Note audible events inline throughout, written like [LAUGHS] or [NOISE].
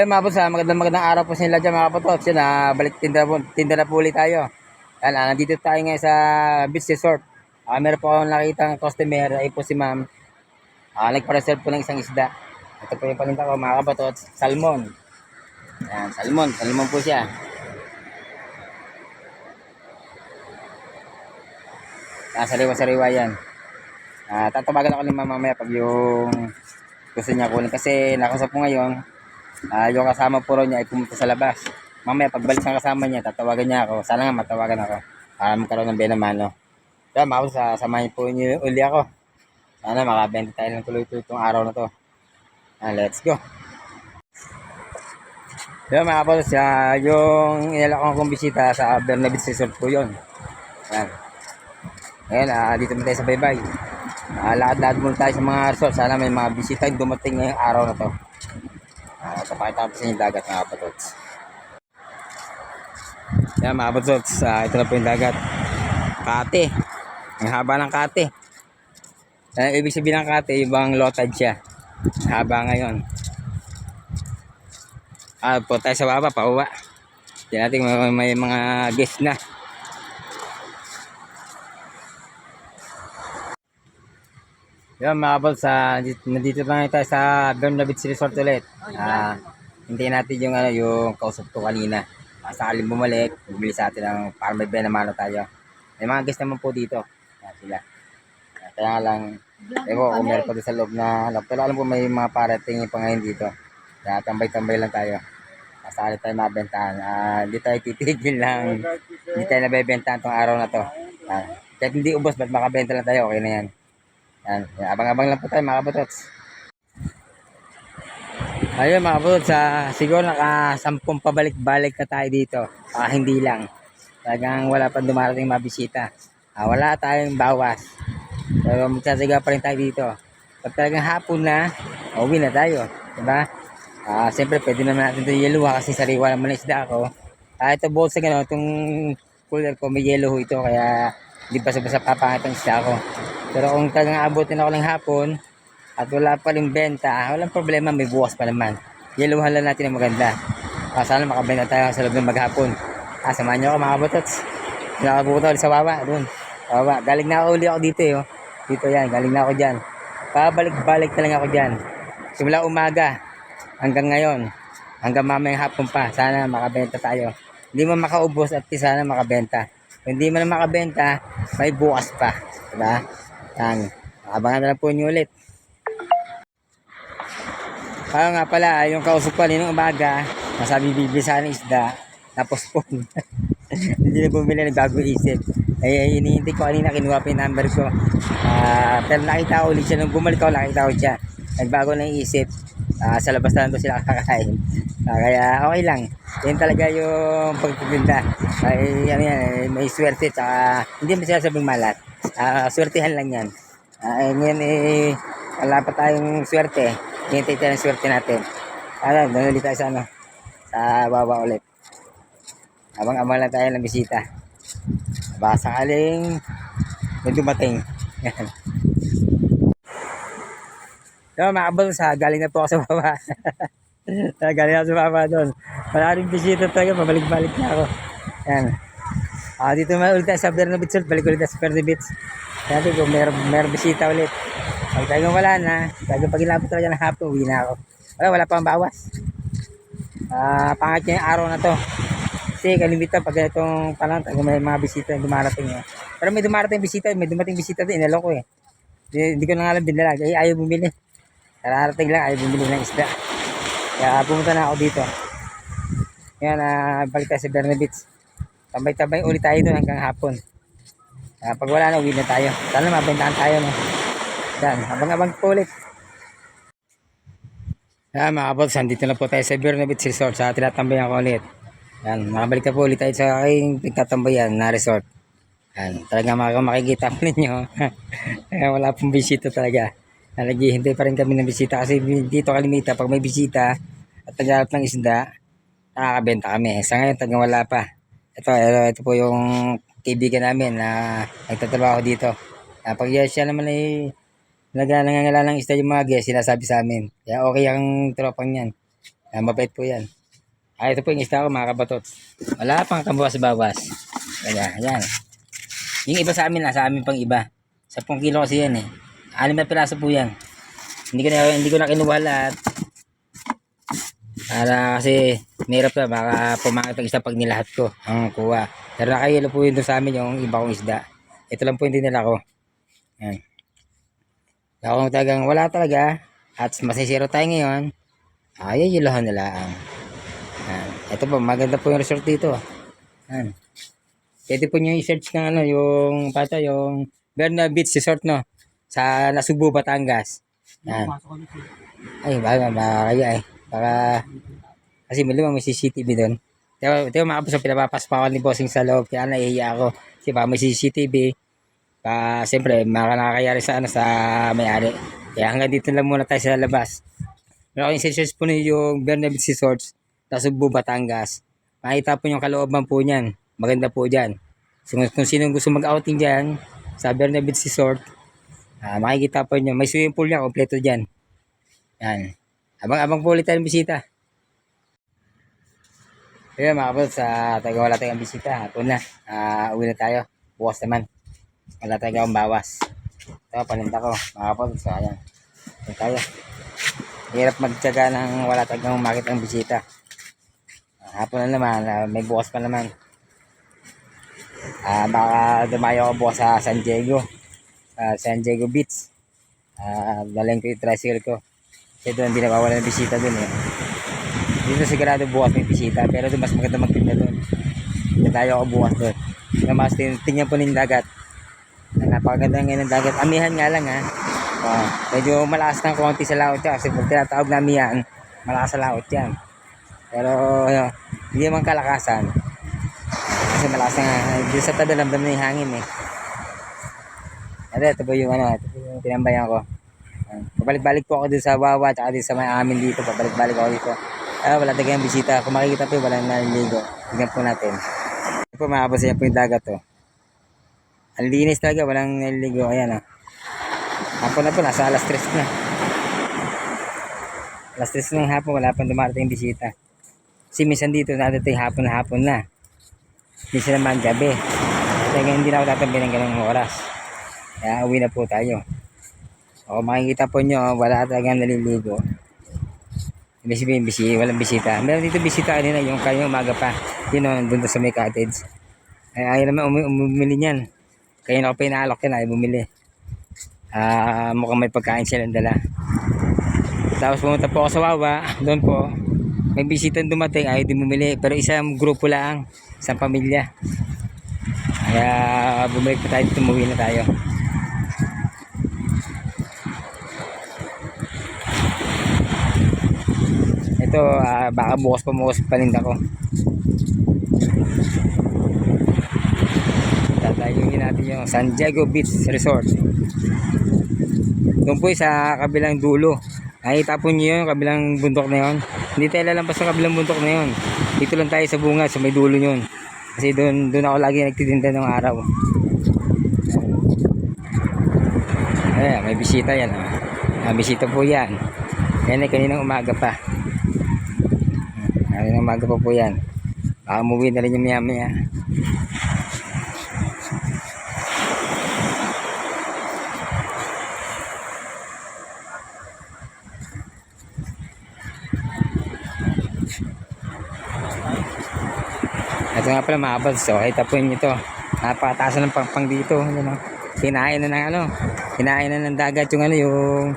Ayun mga boss, ah, magandang magandang araw po sa inyo dyan mga kapotot. Yan, ah, balik tinda, po, tinda na po ulit tayo. Yan, ah, nandito tayo ngayon sa beach resort. Ah, meron po akong nakita ng customer, ay po si ma'am. Ah, nagpa-reserve po ng isang isda. Ito po yung paninta ko mga kapotot, salmon. Yan, salmon, salmon po siya. Ah, sariwa-sariwa yan. Ah, tatawagan ako ni ma'am mamaya pag yung gusto niya kunin. Kasi nakausap ko ngayon, Ah, yung kasama po raw niya ay pumunta sa labas. Mamaya pagbalik ng kasama niya, tatawagan niya ako. Sana nga matawagan ako para magkaroon ng benamano. Kaya mga ah, samahin po niyo uli ako. Sana makabenta tayo ng tuloy-tuloy itong araw na to. Ah, let's go. Yan mga boss, ah, yung inalakon kong bisita sa Bernabit Resort po yun. Yan. Ngayon, ah, dito na tayo sa baybay. Ah, lakad-lakad muna tayo sa mga resort. Sana may mga bisita yung dumating ngayong araw na to. Papakita ko sa inyo dagat mga kapatots. Yan mga kapatots, ah, ito na po yung dagat. Kate. Ang haba ng kate. Yan, ibig sabihin ng kate, yung bang lotad siya. Haba ngayon. Ah, po tayo sa baba, pauwa. Yan natin may, may mga guest na. Yan mga kapatots, ah, nandito, lang tayo sa Bernabit Resort ulit. Ah, hintayin natin yung ano, yung kausap ko kanina. Ah, sakaling bumalik, bumili sa atin ng para may benamano tayo. May mga guest naman po dito. Yan sila. Kaya lang, ewan ko kung meron pa doon sa loob na, ano, pero alam ko may mga parating pa ngayon dito. Kaya tambay-tambay lang tayo. Sakali tayo mabentahan. Ah, hindi tayo titigil lang. Hindi tayo nabebentahan tong araw na to. Ah, kahit hindi ubos, ba't makabenta lang tayo, okay na yan. Yan, abang-abang lang po tayo mga kabutots. Ayun mga kabutots, ah, siguro naka sampung pabalik-balik na tayo dito. Ah, hindi lang. Talagang wala pa dumarating mabisita. Ah, wala tayong bawas. Pero magsasaga pa rin tayo dito. Pag talagang hapon na, uwi na tayo. Diba? Ah, siyempre pwede naman natin ito yeluha kasi sariwa naman ang isda ako. Ah, ito bukod sa gano'n, itong cooler ko may yellow ito kaya hindi pa sa papangit ang isda ko. Pero kung talagang abutin ako ng hapon at wala pa rin benta, walang problema, may bukas pa naman. Yeluhan lang natin ang maganda. Ah, sana makabenta tayo sa loob ng maghapon. Ah, samahan niyo ako mga kabutots. Nakabuto ulit sa baba, doon. Baba. Galing na ako uli ako dito eh. Oh. Dito yan, galing na ako dyan. Pabalik-balik na ako dyan. Simula umaga hanggang ngayon. Hanggang mamayang hapon pa. Sana makabenta tayo. Hindi man makaubos at sana makabenta. Kung hindi man makabenta, may bukas pa. Diba? Yan. Abangan na lang po niyo ulit. Kaya nga pala, yung kausap ko ninong umaga, masabi bibili sana ng isda, tapos po, [LAUGHS] hindi na bumili ng bago isip. Ay, hinihintay ko kanina, kinuha pa yung number ko. Ah, pero nakita ko ulit siya, nung bumalik ako, nakita ko siya. Nagbago na isip. Ah, sa labas na lang sila kakain. Ah, kaya okay lang. Yan talaga yung pagtitinda. Ay, ano yan, eh, may swerte, tsaka hindi mo sila sabing malat. Ah, swertehan lang yan. Ah, eh, ngayon eh, wala pa tayong swerte. Hintay tayo ng swerte natin. Ano, doon ulit tayo sa ano, sa baba ulit. Abang-abang lang tayo ng bisita. Baka sakaling may dumating. [LAUGHS] Yan. So, mga kabal, sa galing na po ako sa baba. Ah, [LAUGHS] galing ako sa baba doon. Wala rin bisita talaga, pabalik-balik na ako. Yan. Ah, dito naman ulit tayo sa Berno Beach, balik ulit tayo sa Berno Beach. Sabi ko, meron, meron bisita ulit. Pag talagang wala na, pag inabot talaga ng hapon, uwi na ako. Wala, wala pang bawas. Ah, pangat yung araw na to. Kasi kalimitan pag itong panahon, talagang may mga bisita na dumarating. Eh. Pero may dumarating bisita, may dumating bisita din, inalo ko eh. Hindi, ko na nga alam dinala, eh, ayaw bumili. Kararating lang, ayaw bumili ng isda. Kaya pumunta na ako dito. Yan, ah, balik tayo sa Berna Beach. Tambay-tambay ulit tayo doon hanggang hapon. Kaya pag wala na, uwi na tayo. Sana mabentahan tayo. No? Yan, abang-abang po ulit. Yan mga kapots, andito na po tayo sa Berna Beach Resort sa tinatambayan ko ulit. Yan, makabalik na po ulit tayo sa aking pagkatambayan na resort. Yan, talaga mga makikita po ninyo. Kaya [LAUGHS] wala pong bisita talaga. Naghihintay pa rin kami ng bisita kasi dito kalimita pag may bisita at nagharap ng isda, nakakabenta kami. Sa ngayon, tagang wala pa. Ito, ito, ito po yung kaibigan namin na nagtatrabaho dito. Uh, pag siya naman ay nag nangangala ng isda yung mga guest, sinasabi sa amin. Kaya okay ang tropang yan. Ah, mabait po yan. Ah, ito po yung isda ko mga kabatot. Wala pang kabawas-bawas. Kaya, yan. Yung iba sa amin na, sa amin pang iba. 10 kilo kasi yan eh. Anim na piraso po yan. Hindi ko na, hindi ko na kinuha lahat. Para kasi mahirap na baka pumangit ang isda pag nilahat ko ang kuha. Pero nakahilo po yun sa amin yung iba kong isda. Ito lang po yung dinala ko. Yan. Ako talagang wala talaga. At masisiro tayo ngayon. Ay, yulahan nila ang. Yan. Ito po, maganda po yung resort dito. Yan. Pwede po nyo i-search ng ano, yung pata, yung Berna Beach Resort, no? Sa Nasubo, Batangas. Yan. Ay, baka, baka kaya eh. Baka, kasi malimang may CCTV doon. Ito yung mga kapos pinapapaspakan ni Bossing sa loob. Kaya naiiya ako. Kasi baka may CCTV. Pa, siyempre, makakayari sa ano, sa may-ari. Kaya hanggang dito lang muna tayo sa labas. Pero kung i-search po niyo yung Berna Beach Resorts, Nasubo, Batangas. Makita po yung kalooban po niyan. Maganda po dyan. So, kung, sino gusto mag-outing dyan, sa Berna Beach Resort, ah, makikita po nyo. May swimming pool niya, kompleto dyan. Yan. Abang-abang po ulit tayong bisita. Kaya mga kapatid, sa taga wala tayong bisita. Hapon na. Ah, uwi na tayo. Bukas naman. Wala tayong bawas. Ito, paninda ko. Mga kapatid, so ayan. Ito tayo. Hirap magtyaga ng wala tayong makita ng bisita. Ah, hapon na naman. ah, may bukas pa naman. Ah, baka dumayo ako bukas sa San Diego. Sa San Diego Beach. Ah, dalhin ko yung tricycle ko. Kasi doon hindi nawawala ng bisita doon eh. Dito sigurado bukas may bisita. Pero mas maganda magtinda doon. Kaya tayo ako bukas doon. Kaya mas tin- tingnan po ng dagat. Napakaganda ngayon ng dagat. Amihan nga lang ha. Oh, medyo malakas ng konti sa laot yan. Kasi pag tinatawag na amihan, malakas sa laot yan. Pero ano, hindi naman kalakasan. Kasi malakas na nga. Sa tada lamdam na yung hangin eh. Ito, ito po yung ano, ito po yung tinambayan ko. Pabalik-balik po ako dito sa Wawa, tsaka dito sa may amin dito. Pabalik-balik ako dito. Ah, wala talagang bisita. Kung makikita po, wala naliligo. Tignan po natin. Ito po mga boss, yan po yung dagat to. Ang linis talaga, walang naliligo. Ayan ah. Hapon na po, nasa alas 3 na. Alas 3 ng hapon, wala pang dumarating bisita. Kasi minsan dito, nadating hapon na na. Minsan naman gabi. Kaya hindi na ako tatambi ng ganung oras. Kaya uwi na po tayo. O makikita po nyo, wala talagang naliligo. Ibig sabihin, bisi, walang bisita. Meron dito bisita kanina, yung kanyang umaga pa. Yun o, nandun sa may cottage. Ay, ayaw naman umi- umumili niyan. Kaya na ako pinaalok yan, ayaw bumili. Ah, mukhang may pagkain silang dala. Tapos pumunta po ako sa Wawa, doon po. May bisita dumating, ayaw din bumili. Pero isang grupo lang, isang pamilya. Kaya bumalik pa tayo, tumuwi na tayo. Ito, ah, baka bukas pa bukas paninda ko. Tatayungin natin yung San Diego Beach Resort. Doon po sa kabilang dulo. Nakita po niyo yung kabilang bundok na yun. Hindi tayo lalampas sa kabilang bundok na yun. Dito lang tayo sa bunga, sa may dulo yun. Kasi doon, doon ako lagi nagtitinda ng araw. Ayan, may bisita yan. Oh. Ah, bisita po yan. Yan ay kaninang umaga pa. Kaninang umaga pa po yan. Baka umuwi na rin yung maya maya. Ito nga pala mga kabals. So, kita po nyo ito. Napakataas na ng pangpang dito. Ano, no? Kinain na ng ano. Kinain na ng dagat yung ano yung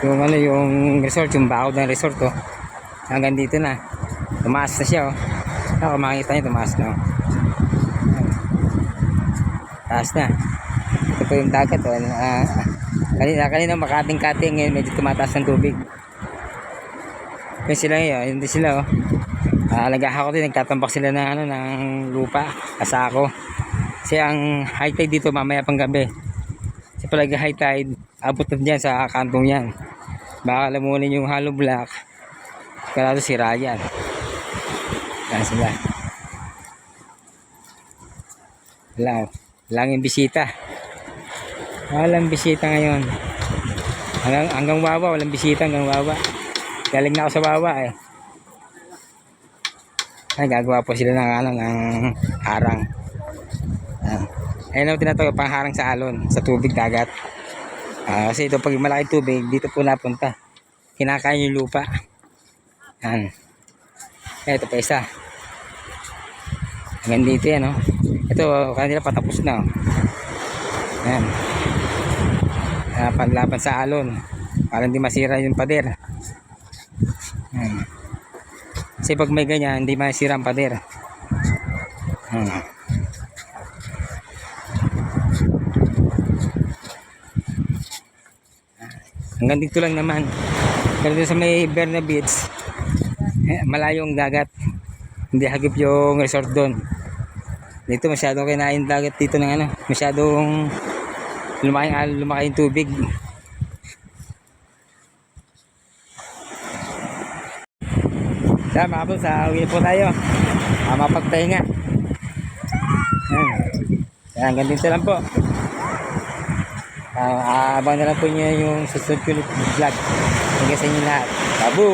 yung ano yung resort. Yung bakod ng resort oh. Hanggang dito na. Tumaas na siya oh. Ako makikita nyo tumaas na oh. Taas na. Ito po yung dagat oh. Ah, kanina, kanina makating-kating ngayon medyo tumataas ng tubig. Yan sila ngayon. Hindi sila oh. Ah, nagaha ko din, nagtatambak sila ng ano ng lupa, kasako. Kasi ang high tide dito mamaya pang gabi. Kasi pala high tide, abot na dyan sa kantong yan. Baka lamunin yung hollow block. Kaya si Ryan. Yan sila. Wala. Yung bisita. Walang bisita ngayon. Hanggang, hanggang wawa, walang bisita hanggang wawa. Galing na ako sa bawa eh. Ay, gagawa po sila ng ano, ng harang. Ayan. Ayun ang tinatawag pangharang sa alon, sa tubig dagat. Ah, kasi ito pag malaki tubig, dito po napunta. Kinakain yung lupa. Yan. Ito pa isa. Hanggang dito yan, oh. Ito, kanila patapos na, oh. Yan. Ah, panlaban sa alon. Para hindi masira yung pader. Yan. Kasi pag may ganyan, hindi masira ang pader. Yan. Hanggang dito lang naman. Pero sa may Berna Beach, [LAUGHS] malayo ang dagat. Hindi hagip yung resort doon. Dito masyadong kinain dagat dito ng ano, masyadong lumaki ang lumaki yung tubig. Sa mga po, sa uwi po tayo. Ah, mapagpahinga. Yan. Yan, hanggang dito lang po. Ah, abang na lang po niyo yung susunod ko vlog. Hanggang sa inyo lahat. Babu!